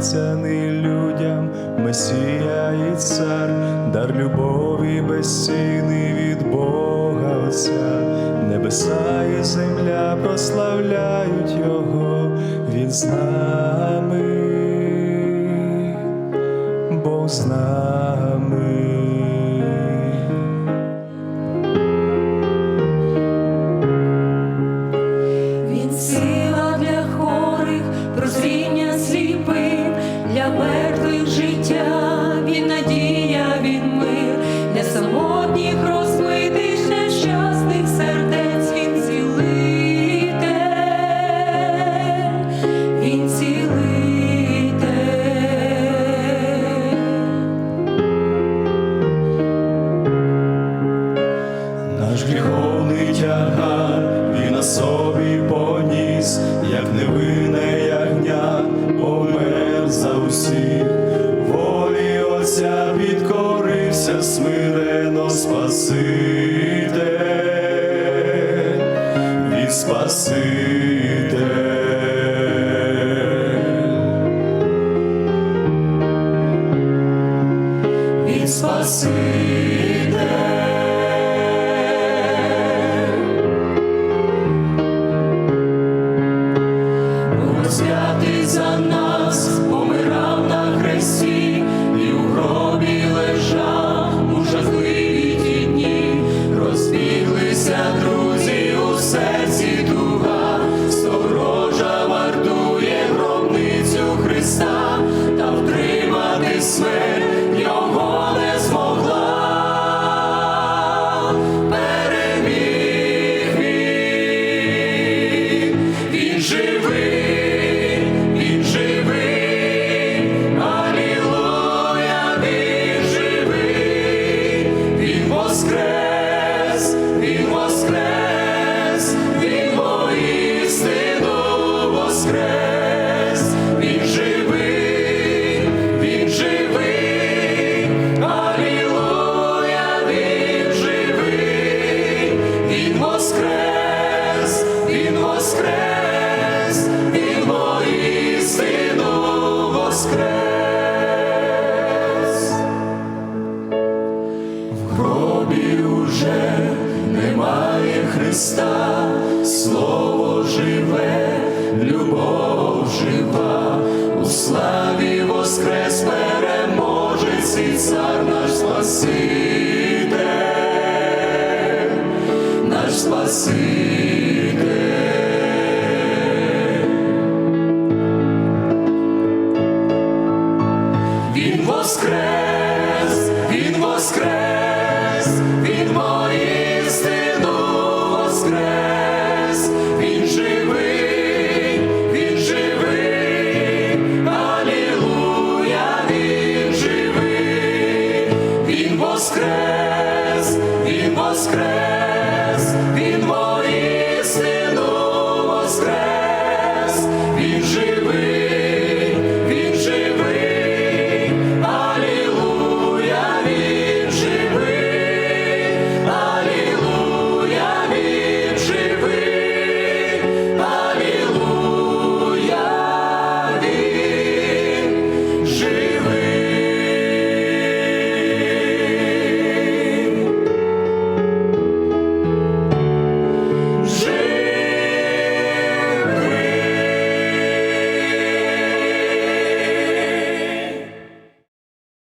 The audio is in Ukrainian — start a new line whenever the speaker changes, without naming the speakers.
обіцяний людям Месія і цар, дар любові безцінний від Бога Отця, небеса і земля прославляють Його, Він з нами, Бог з нами.
Для мертвих життя, він надія, він мир, для самотніх розбитих, нещасних сердець, він цілитель, він цілитель.
Наш гріховний тягар він на собі поніс, як помер усіх, волі Отця підкорився смирено Спаситель, і Спаситель.
Спаситель. Воскрес, він живий, він живий, Алілуя, він живий, він воскрес, він воскрес, він воістину воскрес. В гробі уже немає Христа, Слово живе, цар наш Спаситель, наш Спаситель. Він воскрес,